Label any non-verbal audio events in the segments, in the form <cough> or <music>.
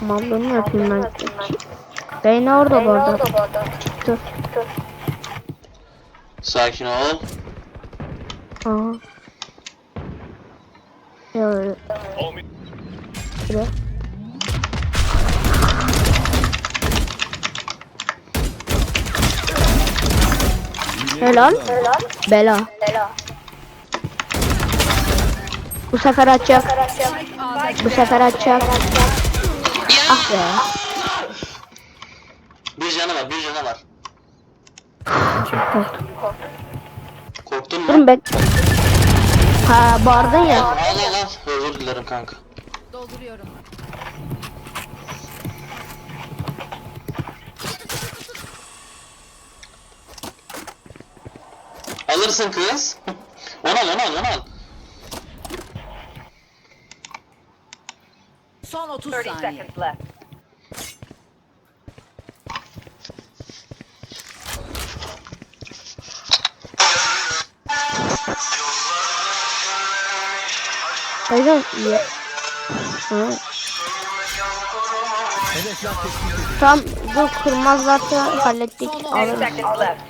Mallığını yapayım ben. Beyni orada bu arada. Dur. Sakin ol. Aha. Ya Şuraya. Helal. Bela. Bu sefer açacak. Bu sefer açacak. Ah be. Bir canı var, bir canı var. Korktum. Korktun mu? Durun bek. Ha bağırdın ya. Al al al. Özür dilerim kanka. Dolduruyorum. Alırsın kız. <laughs> onu al, onu al, onu al. Son 30 30 saniye. seconds left. Hocam iyi. Hı. Tam bu kırmazlarsa hallettik. Ten Alırız. seconds left.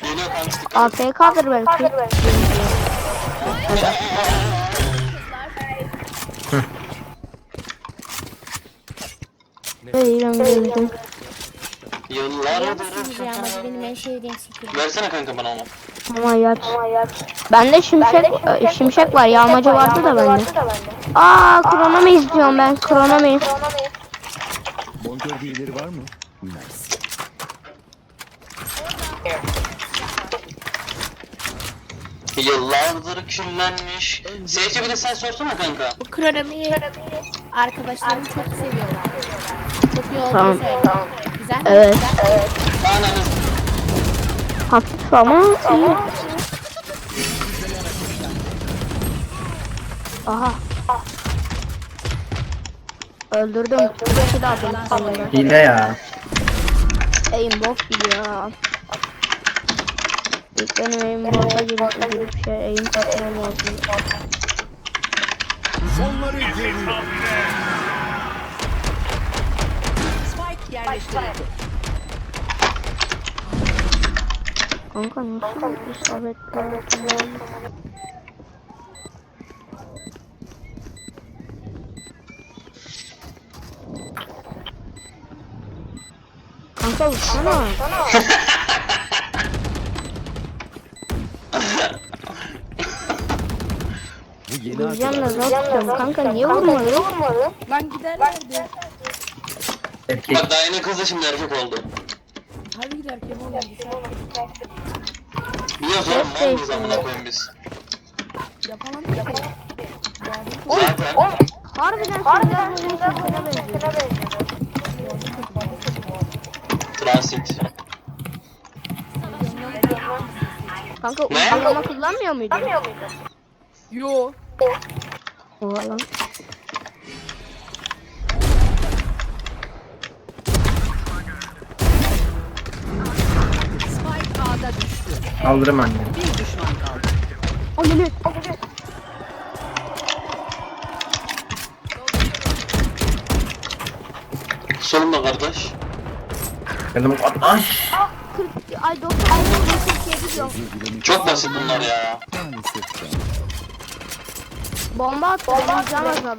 Geliyor kanka. Ben bildim. Yıllardır. Yağmacı benim en sevdiğim skill. Versene kanka bana onu. Ama yaç. Bende şimşek e, şimşek var. Yağmacı vardı da bende. Aa kronomi izliyorum ben. Kronomi. Bonkör birileri var mı? Nice. Yıllardır küllenmiş. Seyirci bir de sen sorsana kanka. Bu kronomiyi arkadaşlarım çok seviyorlar. Çok iyi olduğunu Tamam. Güzel mi? Evet. Güzel. Ananız. Hafif ama iyi. Aha. Öldürdüm. İki daha sanırım. Hile ya. Aim bok gibi ya. İlk benim aim bomba gibi bir şey. Aim takmam lazım. Onları yerleştirildi. Kanka nasıl isabet yapıyorum? Kanka vursana. Bu yeni da arkadaş. zor tutuyorum. Kanka niye vurmadın? Lan giderlerdi. Erkek. Bak daha yeni şimdi erkek oldu. Hadi giderken oğlum. Biliyorsun oğlum mal mıyız amına koyayım biz. Yapamam ki. Zaten. Harbiden Harbiden sesine benziyor. Transit. Kanka Ne? uygulama kullanmıyor muydun? Yo. Oha lan. Kaldırım anne. Bir düşman kaldı. Ananı. Solunda kardeş. Geldim. Aş. 40 ay 90 ay 47 diyor. Çok basit bunlar ya. Bomba attı. Bomba silah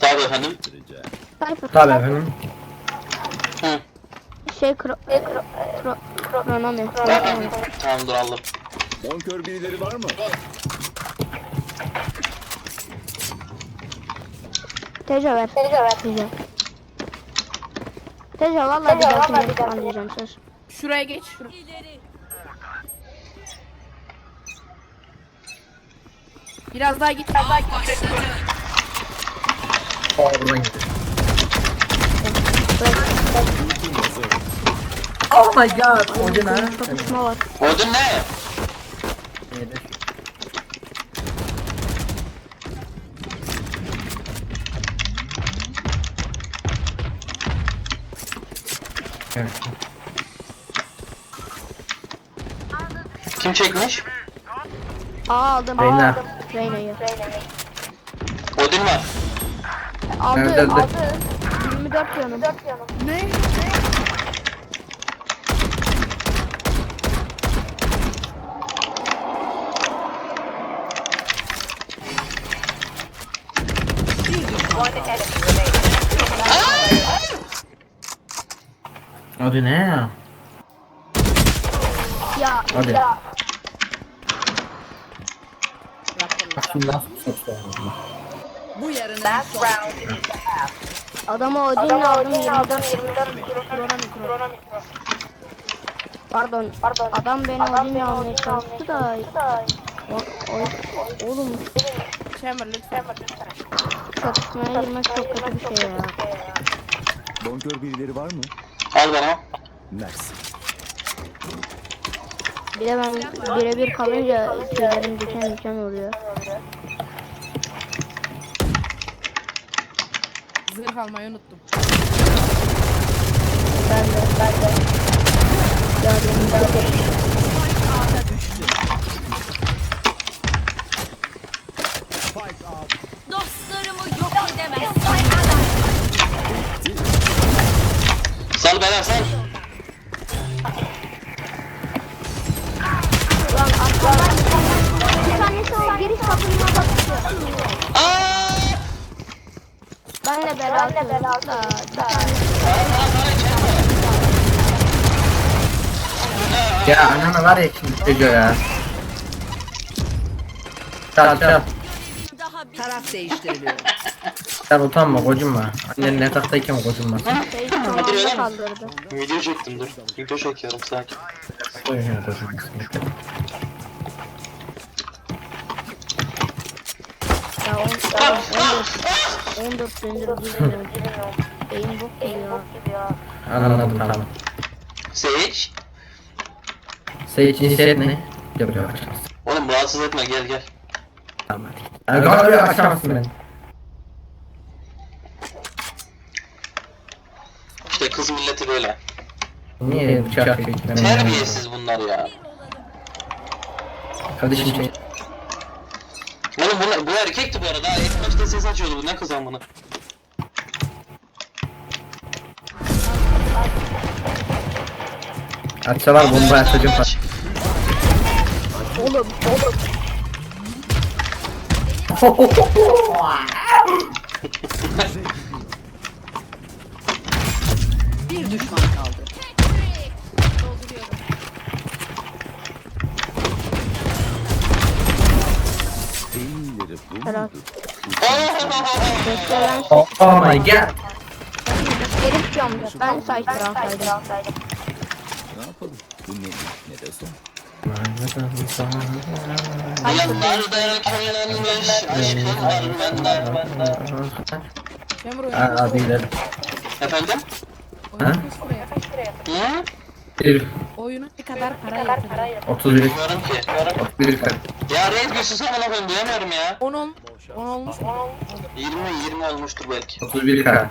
Tabii efendim. Tabii efendim. Hı. Şey kro... kro... kro... Kronomi. Tamam. Tamam dur aldım. Bonkör birileri var mı? Teca ver. Teca ver. Teca. Teca valla bir dahakine anlayacağım söz. Şuraya geç. Şuraya. Biraz daha git. Biraz daha git. Aa buradan gidiyor. Oh my god. Odin ha. Kapışma var. Odun ne? Evet. Evet. Kim çekmiş? Aa aldım. Reyna. Reyna'yı. Aldı. Nerede, nerede? Aldı. 24 canım. Ne? Hadi ne ya? Ya Hadi. Şimdi nasıl çok sevdim. Bu yarının son. adamı Odin'le aldım 24 Pardon. Pardon. Adam beni Odin'le almaya çalıştı da. O, o, oğlum Chamber lütfen. çatışmaya girmek çok kötü bir şey ya. Bonkör birileri var mı? Al bana. Mersi. Bir de ben birebir kalınca tüylerim diken diken oluyor. Zırh almayı unuttum. Ben de. Ben de. Ya ananı var ya şimdi çocuğu ya. Çal çal. Taraf değiştiriliyor. Çal utanma kocunma. Annen yataktayken kocunma. Şey sonunda kaldırdı. Video çektim dur. Video çekiyorum sakin. Koyun kocunma. Ya 10 14 14 gündür girmiyor. Beyin bok gibi ya. Anladım tamam. Sage. Sage cinsiyet ne? Yok yok. Oğlum rahatsız etme gel gel. Tamam hadi. Yani galiba açamazsın beni. İşte kız milleti böyle. Niye bıçak çekti? Terbiyesiz bunlar ya. Kardeşim şey. Oğlum bunlar, bu erkekti bu arada. İlk başta ses açıyordu bu ne kız amına. Atsalar bomba atacağım falan. Oğlum oğlum. Bir düşman kaldı. Ben Oh, oh my god. geri tutuyorum. Ben. Ne yapalım? Bu ne? Desem? Yanlarda kirlenmiş aşkım var benden benden. Chamber oyunu. Aa, gidelim. Efendim? Ha? Hı? Bir, Oyunu ne kadar para yatırdın? 31, Bilmiyorum ki. 31 kare. Ya reis bir susam ona koyayım duyamıyorum ya. 10 ol. 10 olmuş mu? 20 20 olmuştur belki. 31 kare.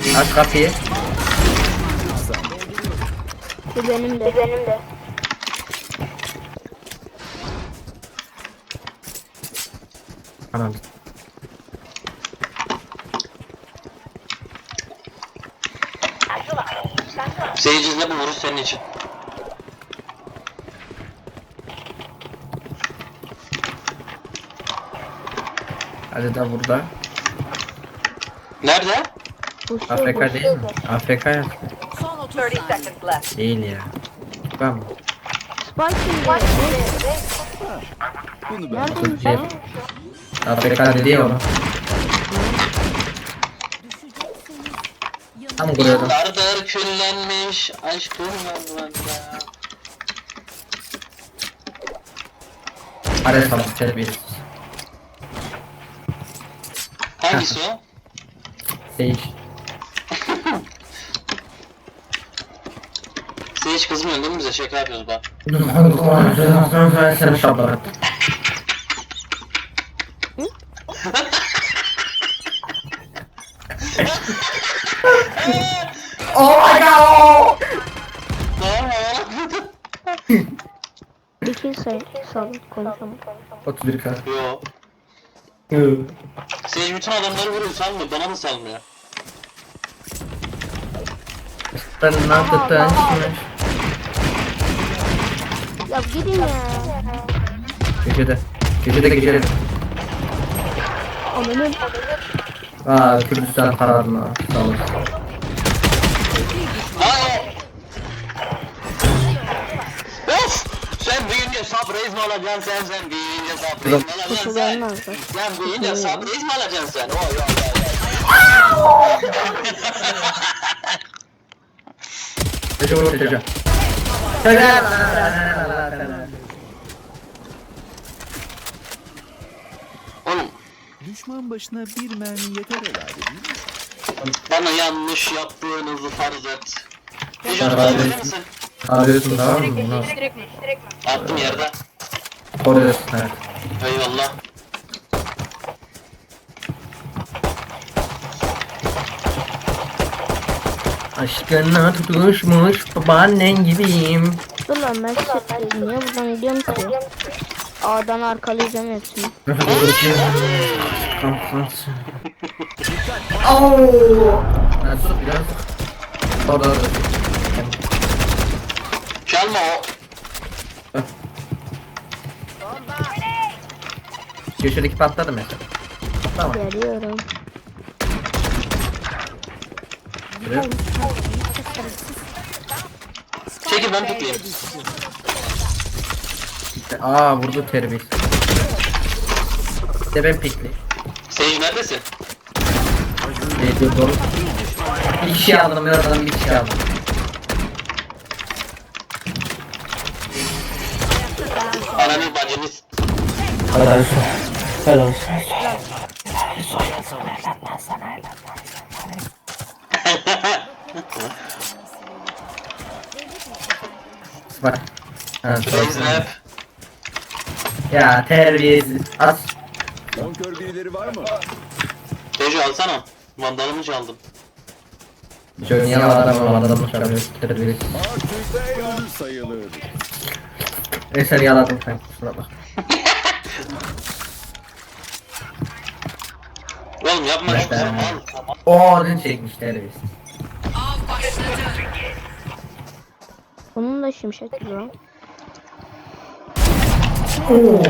Aç kapıyı. Bu benim de. Benim de. Tamam. Seyirciyle bu vuruş senin için. Hadi da burada. Nerede? Puxa, AFK dele. AFK. Ele é. Vamos. Tudo bem. AFK dele, ó. Tam vuruyorum. Arda arda küllenmiş. Aşkım var burada. Araya tamam içeri bir. Hangisi. Sen hiç kızmıyorsun değil mi bize? Şaka yapıyoruz bak. Sen şablat. Tamam oğlum. İki sayı sağlık konuşalım. 31 k. Yo. Sage bütün adamları vuruyor salmıyor. Bana da salmıyor. Ben ne yaptın şimdi? Ya gidin ya. Gecede. Gecede gecede. Ananın Aa Kürdistan kararına. Sağ olasın. Aa! Of! Sen büyüyünce sabreyiz mi alacaksın sen? Sen büyüyünce sabreyiz mi alacaksın sen? Sen büyüyünce sabreyiz mi alacaksın sen? Oy oy oy oy. <laughs> Gece. Oğlum Düşman başına bir mermi yeter herhalde değil mi? bana yanlış yaptığınızı farz et. Hocam Farz bana et. misin? Tamam mı? Direkt mi? Direkt mi? Attım yerde. evet. Eyvallah. Aşkına tutuşmuş babaannen gibiyim. Dur lan ben size niye buradan gidiyorum ki? A'dan arkalayacağım hepsini. Auuu. Sus biraz. Orada orada. Çalma o. Köşedeki patladı mesela. Tamam. Geliyorum. Çekil ben pikleyeyim. Aa vurdu terbiyesiz. İşte ben pikli. Sage neredesin? Ne diyor doğru? Bir kişi aldım ben oradan bir kişi aldım. Ananı bacını s- Helal olsun. Helal olsun. Bak. Ha, Snap. ya terbiyesiz. As. Bonkör birileri var mı? Tejo alsana. Vandalımı çaldım. Şöyle niye adamı adamı çalıyor. Terbiyesiz. Artık ölü sayılır. Eser yaladım sen kusura bak. Oğlum yapma şu Ben- kızım al. Oo dün çekmiş terbiyesiz. Da şimşek gibi lan. Oo.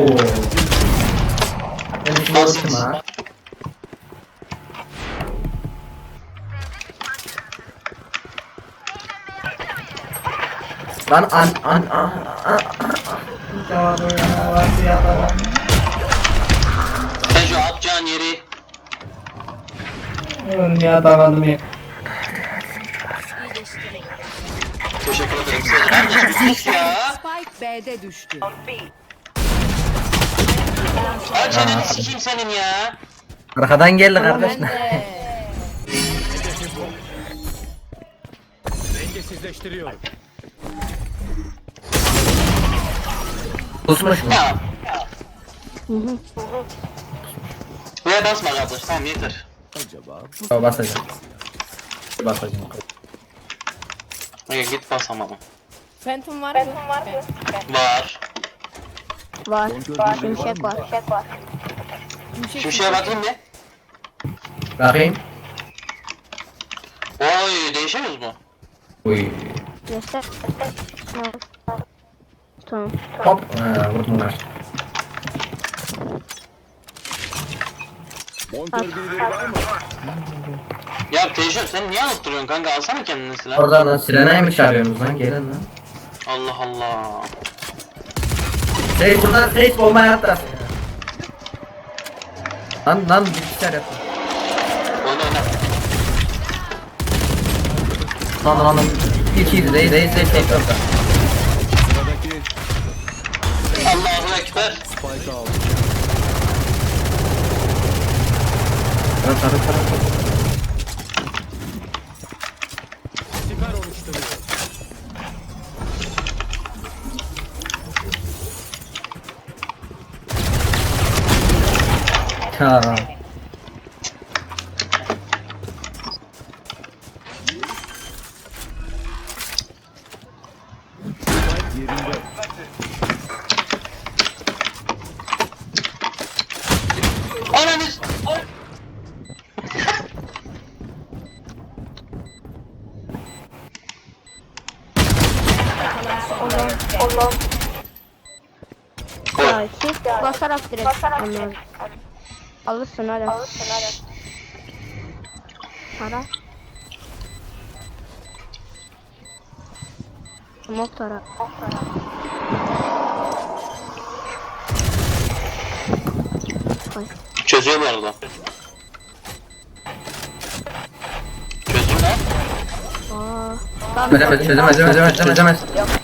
Ben ha. Lan an an an an Tejo atacağın yeri. an ya damadım ya. Kardeşim sus ya. Spike B'de düştü. Aç çeneni sikeyim senin ya. Arkadan geldi kardeş. Kusmuş mu? Ya. Hı hı. Buraya basma kardeş tamam yeter. Acaba Yo, basacağım. Basacağım. Aga git bas ama. Phantom var mı? Phantom var mı? Var. Var. bonkör birileri var Şimşek mı? var. Şimşeye bakayım bir. Bakayım. Oy değişemiyoruz mu? Uy. Göster. Ha. Tamam. Hop. Ha, birileri var mı? Ya Tejo sen niye alıp duruyorsun kanka alsana kendini silah. Oradan lan sirenayı mı çağırıyorsunuz lan? Gelin lan. Allah Allah. Şey buradan Sage bomba yattı. Lan lan bilgisayar yaptı. Oyna oyna. Lan lan lan. Hiç iyi değil. Değil değil tek yok. Sıradaki Allahu Ekber. Spike aldı. Tara tara tara. Yerinde. Ananız. Ya shift basarak direkt onları. Alırsın hadi. Alırsın hadi. Tara. Smoke tara. Çözüyorum arada. Çözdüm lan. Aa. Tamam. Çözemez çözemez çözemez çözemez.